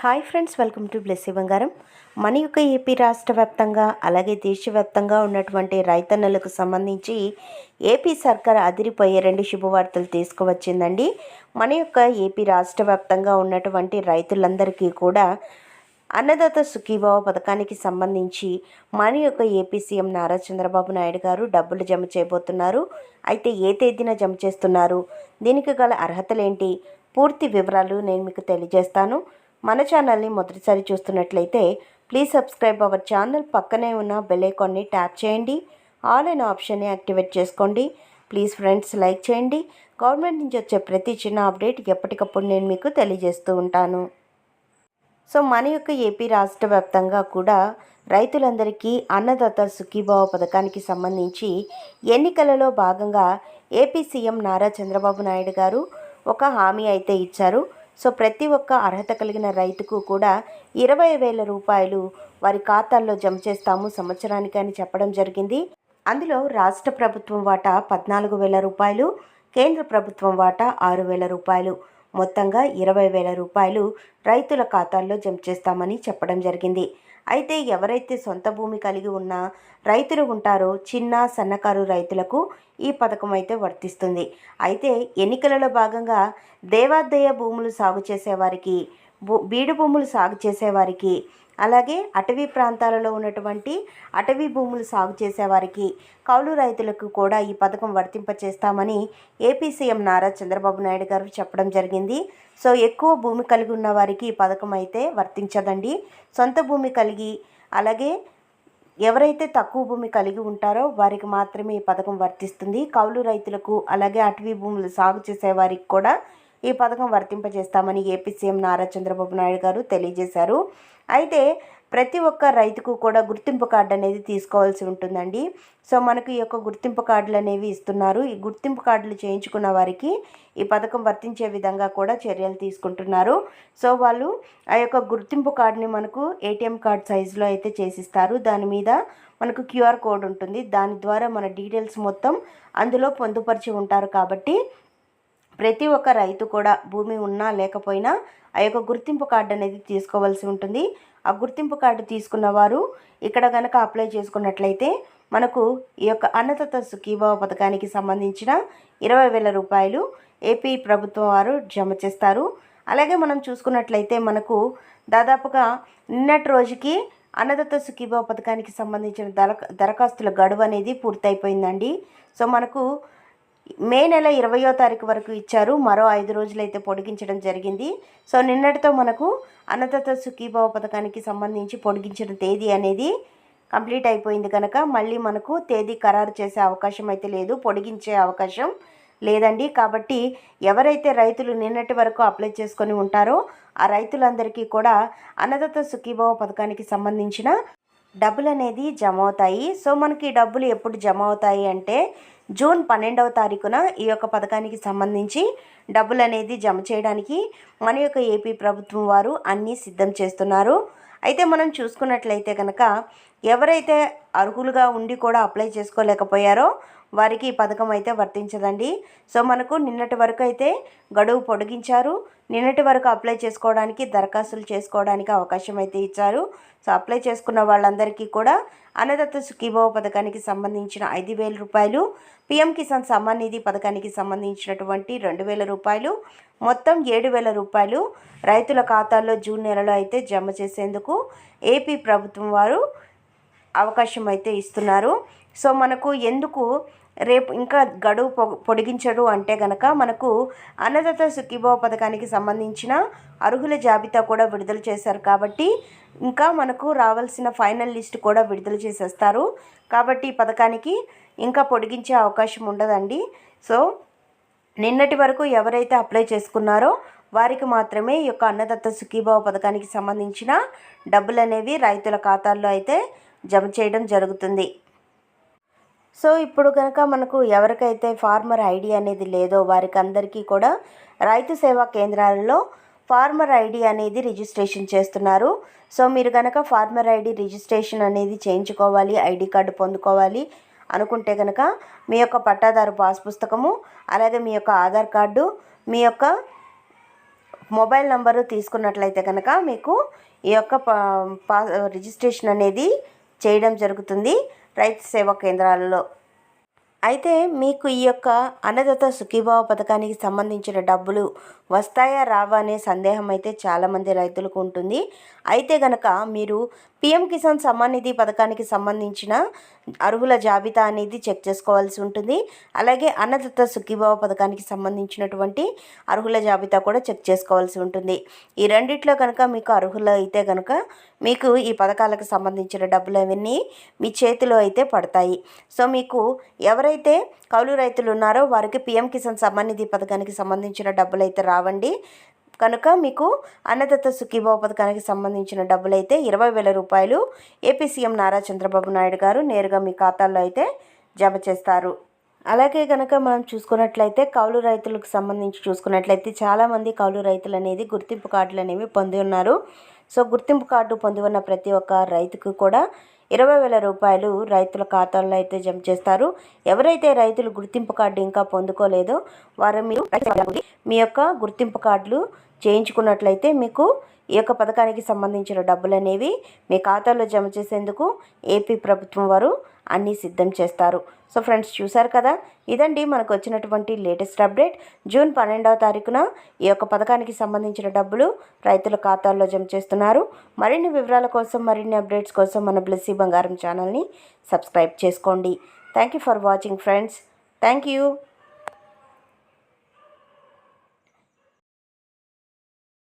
Hi friends welcome to Blessy Bangaram మన యొక్క AP రాష్ట్ర వ్యాప్తంగా అలాగే దేశవ్యాప్తంగా ఉన్నటువంటి రైతన్నలకు సంబంధించి ఏపీ సర్కార్ అదిరిపోయే రెండు శుభవార్తలు తీసుకువచ్చిందండి. మన యొక్క ఏపీ రాష్ట్ర వ్యాప్తంగా ఉన్నటువంటి రైతులందరికీ కూడా అన్నదాత సుఖీభావ పథకానికి సంబంధించి మన యొక్క ఏపీ సీఎం నారా చంద్రబాబు నాయుడు గారు డబ్బులు జమ చేయబోతున్నారు. అయితే ఏ తేదీన జమ చేస్తున్నారు? దీనికి గల అర్హతలేంటి పూర్తి వివరాలు నేను మీకు తెలియజేస్తాను. మన ఛానల్ని మొదటిసారి చూస్తున్నట్లయితే ప్లీజ్ సబ్స్క్రైబ్ అవర్ ఛానల్ పక్కనే ఉన్న బెలైకాన్ని ట్యాప్ చేయండి. ఆల్ అయిన ఆప్షన్ని యాక్టివేట్ చేసుకోండి. ప్లీజ్ ఫ్రెండ్స్ లైక్ చేయండి. గవర్నమెంట్ నుంచి వచ్చే ప్రతి చిన్న అప్డేట్ ఎప్పటికప్పుడు నేను మీకు తెలియజేస్తూ ఉంటాను. సో మన యొక్క ఏపీ రాష్ట్ర వ్యాప్తంగా కూడా రైతులందరికీ అన్నదాత సుఖీభావ పథకానికి సంబంధించి ఎన్నికలలో భాగంగా ఏపీ సీఎం నారా చంద్రబాబు నాయుడు గారు ఒక హామీ అయితే ఇచ్చారు. సో ప్రతి ఒక్క అర్హత కలిగిన రైతుకు కూడా ఇరవై వేల రూపాయలు వారి ఖాతాల్లో జమ చేస్తాము సంవత్సరానికి అని చెప్పడం జరిగింది. అందులో రాష్ట్ర ప్రభుత్వం వాటా పద్నాలుగు వేల రూపాయలు కేంద్ర ప్రభుత్వం వాటా ఆరు వేల రూపాయలు. మొత్తంగా ఇరవై వేల రూపాయలు రైతుల ఖాతాల్లో జమ చేస్తామని చెప్పడం జరిగింది. అయితే ఎవరైతే సొంత భూమి కలిగి ఉన్న రైతులు ఉంటారో చిన్న సన్నకారు రైతులకు ఈ పథకం అయితే వర్తిస్తుంది. అయితే ఎన్నికలలో భాగంగా దేవాదయ భూములు సాగు చేసేవారికి భూ బీడు భూములు సాగు చేసేవారికి అలాగే అటవీ ప్రాంతాలలో ఉన్నటువంటి అటవీ భూములు సాగు చేసేవారికి కౌలు రైతులకు కూడా ఈ పథకం వర్తింపచేస్తామని ఏపీ సీఎం నారా చంద్రబాబు నాయుడు గారు చెప్పడం జరిగింది. సో ఎక్కువ భూమి కలిగి ఉన్న వారికి ఈ పథకం అయితే వర్తించదండి. సొంత భూమి కలిగి అలాగే ఎవరైతే తక్కువ భూమి కలిగి ఉంటారో వారికి మాత్రమే ఈ పథకం వర్తిస్తుంది. కౌలు రైతులకు అలాగే అటవీ భూములు సాగు చేసే వారికి కూడా ఈ పథకం వర్తింపజేస్తామని ఏపీ సీఎం నారా చంద్రబాబు నాయుడు గారు తెలియజేశారు. అయితే ప్రతి ఒక్క రైతుకు కూడా గుర్తింపు కార్డు అనేది తీసుకోవాల్సి ఉంటుందండి. సో మనకు ఈ యొక్క గుర్తింపు కార్డులు అనేవి ఇస్తున్నారు. ఈ గుర్తింపు కార్డులు చేయించుకున్న వారికి ఈ పథకం వర్తించే విధంగా కూడా చర్యలు తీసుకుంటున్నారు. సో వాళ్ళు ఆ యొక్క గుర్తింపు కార్డుని మనకు ఏటీఎం కార్డ్ సైజులో అయితే చేసిస్తారు. దాని మీద మనకు క్యూఆర్ కోడ్ ఉంటుంది. దాని ద్వారా మన డీటెయిల్స్ మొత్తం అందులో పొందుపరిచి ఉంటారు కాబట్టి ప్రతి ఒక్క రైతు కూడా భూమి ఉన్నా లేకపోయినా ఆ యొక్క గుర్తింపు కార్డు అనేది తీసుకోవాల్సి ఉంటుంది. ఆ గుర్తింపు కార్డు తీసుకున్న వారు ఇక్కడ కనుక అప్లై చేసుకున్నట్లయితే మనకు ఈ యొక్క అన్నదాత సుఖీభావ పథకానికి సంబంధించిన ఇరవై వేల రూపాయలు ఏపీ ప్రభుత్వం వారు జమ చేస్తారు. అలాగే మనం చూసుకున్నట్లయితే మనకు దాదాపుగా నిన్నటి రోజుకి అన్నదత్త సుఖీభావ పథకానికి సంబంధించిన దరఖ దరఖాస్తుల గడువు అనేది పూర్తయిపోయిందండి. సో మనకు మే నెల ఇరవయో తారీఖు వరకు ఇచ్చారు. మరో ఐదు రోజులైతే పొడిగించడం జరిగింది. సో నిన్నటితో మనకు అన్నదత్త సుఖీభావ పథకానికి సంబంధించి పొడిగించిన తేదీ అనేది కంప్లీట్ అయిపోయింది కనుక మళ్ళీ మనకు తేదీ ఖరారు చేసే అవకాశం అయితే లేదు. పొడిగించే అవకాశం లేదండి. కాబట్టి ఎవరైతే రైతులు నిన్నటి వరకు అప్లై చేసుకొని ఉంటారో ఆ రైతులందరికీ కూడా అన్నదత్త సుఖీభావ పథకానికి సంబంధించిన డబ్బులు అనేది జమ అవుతాయి సో మనకి డబ్బులు ఎప్పుడు జమ అవుతాయి అంటే జూన్ పన్నెండవ తారీఖున ఈ యొక్క పథకానికి సంబంధించి డబ్బులు అనేది జమ చేయడానికి మన యొక్క ఏపీ ప్రభుత్వం వారు అన్నీ సిద్ధం చేస్తున్నారు. అయితే మనం చూసుకున్నట్లయితే కనుక ఎవరైతే అర్హులుగా ఉండి కూడా అప్లై చేసుకోలేకపోయారో వారికి ఈ పథకం అయితే వర్తించదండి. సో మనకు నిన్నటి వరకు అయితే గడువు పొడిగించారు. నిన్నటి వరకు అప్లై చేసుకోవడానికి దరఖాస్తులు చేసుకోవడానికి అవకాశం అయితే ఇచ్చారు. సో అప్లై చేసుకున్న వాళ్ళందరికీ కూడా అన్నదత్త సుఖీభవ పథకానికి సంబంధించిన ఐదు వేల రూపాయలు పిఎం కిసాన్ సమ్మాన్ నిధి పథకానికి సంబంధించినటువంటి రెండు వేల రూపాయలు మొత్తం ఏడు వేల రూపాయలు రైతుల ఖాతాల్లో జూన్ నెలలో అయితే జమ చేసేందుకు ఏపీ ప్రభుత్వం వారు అవకాశం అయితే ఇస్తున్నారు. సో మనకు ఎందుకు రేపు ఇంకా గడువు పొడిగించడు అంటే గనక మనకు అన్నదాత సుఖీభవ పథకానికి సంబంధించిన అర్హుల జాబితా కూడా విడుదల చేశారు కాబట్టి ఇంకా మనకు రావాల్సిన ఫైనల్ లిస్ట్ కూడా విడుదల చేసేస్తారు. కాబట్టి ఈ పథకానికి ఇంకా పొడిగించే అవకాశం ఉండదండి. సో నిన్నటి వరకు ఎవరైతే అప్లై చేసుకున్నారో వారికి మాత్రమే ఈ యొక్క అన్నదత్త సుఖీభావ పథకానికి సంబంధించిన డబ్బులు అనేవి రైతుల ఖాతాల్లో అయితే జమ చేయడం జరుగుతుంది. సో ఇప్పుడు కనుక మనకు ఎవరికైతే ఫార్మర్ ఐడి అనేది లేదో వారికి అందరికీ కూడా రైతు సేవా కేంద్రాలలో ఫార్మర్ ఐడి అనేది రిజిస్ట్రేషన్ చేస్తున్నారు. సో మీరు కనుక ఫార్మర్ ఐడి రిజిస్ట్రేషన్ అనేది చేయించుకోవాలి ఐడి కార్డు పొందుకోవాలి అనుకుంటే కనుక మీ యొక్క పట్టాదారు పాస్ పుస్తకము అలాగే మీ యొక్క ఆధార్ కార్డు మీ యొక్క మొబైల్ నంబరు తీసుకున్నట్లయితే కనుక మీకు ఈ యొక్క పా పా రిజిస్ట్రేషన్ అనేది చేయడం జరుగుతుంది రైతు సేవా కేంద్రాలలో. అయితే మీకు ఈ యొక్క అన్నదాత సుఖీభావ పథకానికి సంబంధించిన డబ్బులు వస్తాయా రావా అనే సందేహం అయితే చాలామంది రైతులకు ఉంటుంది. అయితే గనక మీరు పిఎం కిసాన్ సమ్మాన్ నిధి పథకానికి సంబంధించిన అర్హుల జాబితా అనేది చెక్ చేసుకోవాల్సి ఉంటుంది. అలాగే అన్నదత్త సుఖీభావ పథకానికి సంబంధించినటువంటి అర్హుల జాబితా కూడా చెక్ చేసుకోవాల్సి ఉంటుంది. ఈ రెండిట్లో కనుక మీకు అర్హులు అయితే కనుక మీకు ఈ పథకాలకు సంబంధించిన డబ్బులు అవన్నీ మీ చేతిలో అయితే పడతాయి. సో మీకు ఎవరైతే కౌలు రైతులు ఉన్నారో వారికి పిఎం కిసాన్ సమ్మాన్ నిధి పథకానికి సంబంధించిన డబ్బులు అయితే రావండి. కనుక మీకు అన్నదత్త సుఖీభావ పథకానికి సంబంధించిన డబ్బులు అయితే ఇరవై వేల రూపాయలు ఏపీ సీఎం నారా చంద్రబాబు నాయుడు గారు నేరుగా మీ ఖాతాల్లో అయితే జమ చేస్తారు. అలాగే కనుక మనం చూసుకున్నట్లయితే కౌలు రైతులకు సంబంధించి చూసుకున్నట్లయితే చాలామంది కౌలు రైతులు అనేది గుర్తింపు కార్డులు అనేవి పొంది ఉన్నారు. సో గుర్తింపు కార్డు పొంది ఉన్న ప్రతి ఒక్క రైతుకు కూడా ఇరవై వేల రూపాయలు రైతుల ఖాతాల్లో అయితే జమ చేస్తారు. ఎవరైతే రైతులు గుర్తింపు కార్డు ఇంకా పొందుకోలేదో వారు మీరు మీ యొక్క గుర్తింపు కార్డులు చేయించుకున్నట్లయితే మీకు ఈ యొక్క పథకానికి సంబంధించిన డబ్బులు అనేవి మీ ఖాతాలో జమ చేసేందుకు ఏపీ ప్రభుత్వం వారు అన్నీ సిద్ధం చేస్తారు. సో ఫ్రెండ్స్ చూశారు కదా? ఇదండి మనకు వచ్చినటువంటి లేటెస్ట్ అప్డేట్. జూన్ పన్నెండవ తారీఖున ఈ యొక్క పథకానికి సంబంధించిన డబ్బులు రైతుల ఖాతాల్లో జమ చేస్తున్నారు. మరిన్ని వివరాల కోసం మరిన్ని అప్డేట్స్ కోసం మన బ్లెస్సీ బంగారం ఛానల్ని సబ్స్క్రైబ్ చేసుకోండి. Thank you for watching friends. Thank you